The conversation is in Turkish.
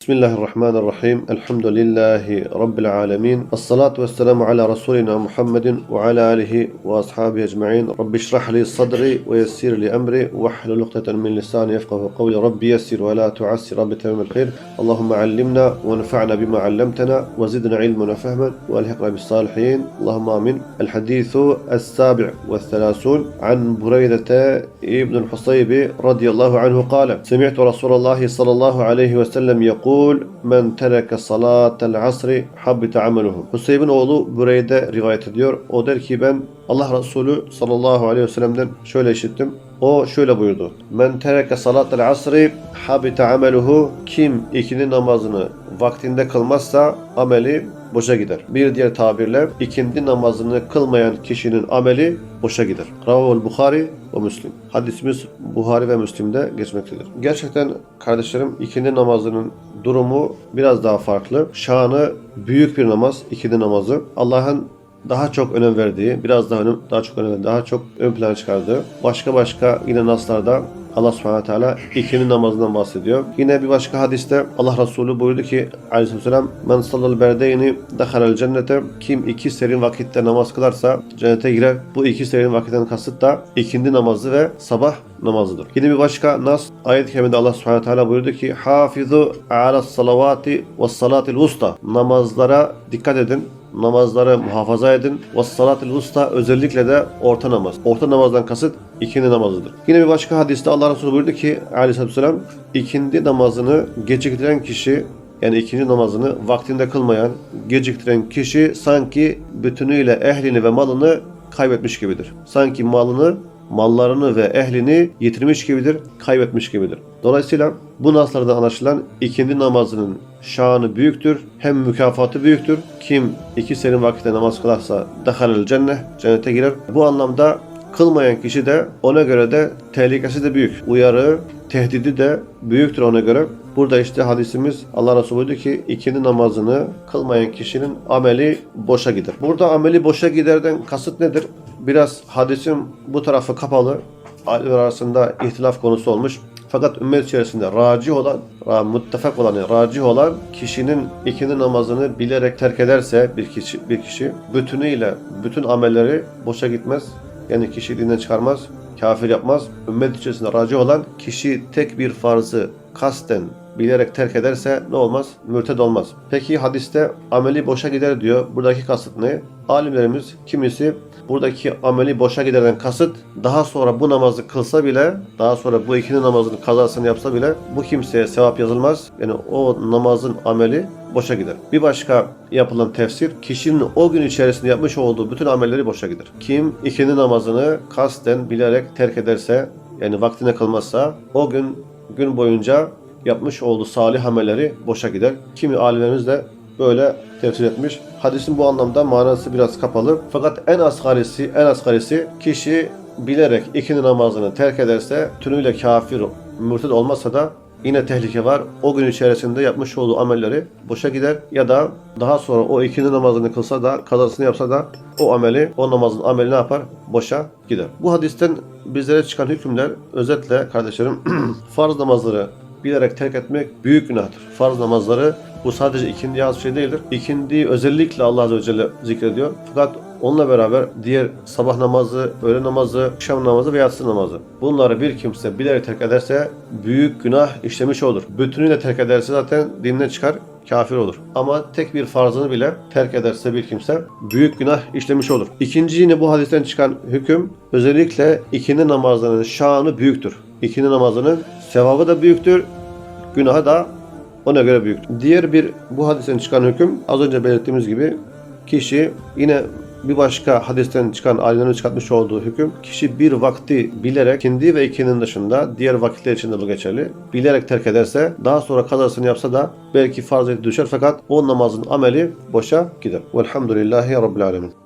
بسم الله الرحمن الرحيم. الحمد لله رب العالمين. الصلاة والسلام على رسولنا محمد وعلى آله وأصحابه أجمعين. رب اشرح لي صدري ويسر لي أمري واحلل عقدة من لساني يفقه قولي. رب يسر ولا تعسر رب تمام الخير. اللهم علمنا وانفعنا بما علمتنا وزدنا علما وفهما وألحقنا بالصالحين. اللهم آمين. الحديث السابع والثلاثون. عن بريدة ابن الحصيب رضي الله عنه قال سمعت رسول الله صلى الله عليه وسلم يقول من ترك صلاة العصر حبط عمله Hüseyin'in oğlu Bureyde rivayet ediyor. O der ki ben Allah Resulü sallallahu aleyhi ve sellem'den şöyle işittim. O şöyle buyurdu. Men tereke salatel asri habita ameluhu kim ikindi namazını vaktinde kılmazsa ameli boşa gider. Bir diğer tabirle ikindi namazını kılmayan kişinin ameli boşa gider. Ravul Bukhari ve Müslim. Hadisimiz Buhari ve Müslim'de geçmektedir. Gerçekten kardeşlerim ikindi namazının durumu biraz daha farklı. Şanı büyük bir namaz ikindi namazı. Allah'ın daha çok önem verdiği, biraz daha önem, daha çok önem, daha çok ön plana çıkardığı, başka başka yine naslarda Allah subhanahu teala ikindi namazından bahsediyor. Yine bir başka hadiste Allah Resulü buyurdu ki aleyhisselam men sallal berdeyni dehalel cennete kim iki serin vakitte namaz kılarsa cennete girer. Bu iki serin vakitten kasıt da ikindi namazı ve sabah namazıdır. Yine bir başka nas ayet-i kerimede Allah subhanahu teala buyurdu ki hafizu ala salavati ve salatil usta namazlara dikkat edin namazları muhafaza edin. Ve salatul usta özellikle de orta namaz. Orta namazdan kasıt ikindi namazıdır. Yine bir başka hadiste Allah Resulü buyurdu ki aleyhissalatü vesselam ikindi namazını geciktiren kişi yani ikinci namazını vaktinde kılmayan, geciktiren kişi sanki bütünüyle ehlini ve malını kaybetmiş gibidir. Sanki malını mallarını ve ehlini yitirmiş gibidir, kaybetmiş gibidir. Dolayısıyla bu naslardan anlaşılan ikindi namazının şanı büyüktür, hem mükafatı büyüktür. Kim iki serin vakitte namaz kılarsa dehalel cennet, cennete girer. Bu anlamda kılmayan kişi de ona göre de tehlikesi de büyük. Uyarı, tehdidi de büyüktür ona göre. Burada işte hadisimiz Allah Resulü buyurdu ki ikindi namazını kılmayan kişinin ameli boşa gider. Burada ameli boşa giderden kasıt nedir? Biraz hadisin bu tarafı kapalı. Alimler arasında ihtilaf konusu olmuş. Fakat ümmet içerisinde raci olan, muttefak olan, raci olan kişinin ikindi namazını bilerek terk ederse bir kişi, bir kişi bütünüyle bütün amelleri boşa gitmez. Yani kişi dinden çıkarmaz, kafir yapmaz. Ümmet içerisinde raci olan kişi tek bir farzı kasten bilerek terk ederse ne olmaz? Mürted olmaz. Peki hadiste ameli boşa gider diyor. Buradaki kasıt ne? Alimlerimiz kimisi buradaki ameli boşa giderden kasıt daha sonra bu namazı kılsa bile daha sonra bu ikindi namazının kazasını yapsa bile bu kimseye sevap yazılmaz. Yani o namazın ameli boşa gider. Bir başka yapılan tefsir kişinin o gün içerisinde yapmış olduğu bütün amelleri boşa gider. Kim ikindi namazını kasten bilerek terk ederse yani vaktine kılmazsa o gün gün boyunca yapmış olduğu salih amelleri boşa gider. Kimi alimlerimiz de böyle tefsir etmiş. Hadisin bu anlamda manası biraz kapalı. Fakat en asgarisi, en asgarisi kişi bilerek ikindi namazını terk ederse tümüyle kafir, mürted olmasa da yine tehlike var. O gün içerisinde yapmış olduğu amelleri boşa gider ya da daha sonra o ikindi namazını kılsa da kazasını yapsa da o ameli, o namazın ameli ne yapar? Boşa gider. Bu hadisten bizlere çıkan hükümler özetle kardeşlerim farz namazları bilerek terk etmek büyük günahtır. Farz namazları bu sadece ikindiye az bir şey değildir. İkindiyi özellikle Allah Azze ve Celle zikrediyor. Fakat onunla beraber diğer sabah namazı, öğle namazı, akşam namazı ve yatsı namazı. Bunları bir kimse bilerek terk ederse büyük günah işlemiş olur. Bütünüyle terk ederse zaten dinden çıkar, kafir olur. Ama tek bir farzını bile terk ederse bir kimse büyük günah işlemiş olur. İkinci yine bu hadisten çıkan hüküm özellikle ikindi namazlarının şanı büyüktür. İkindi namazının sevabı da büyüktür, günahı da ona göre büyüktür. Diğer bir bu hadisten çıkan hüküm az önce belirttiğimiz gibi kişi yine bir başka hadisten çıkan alimlerin çıkartmış olduğu hüküm kişi bir vakti bilerek ikindi ve ikinin dışında diğer vakitler için de bu geçerli. Bilerek terk ederse daha sonra kazasını yapsa da belki farz düşer fakat o namazın ameli boşa gider. Velhamdülillahi Rabbil Alemin.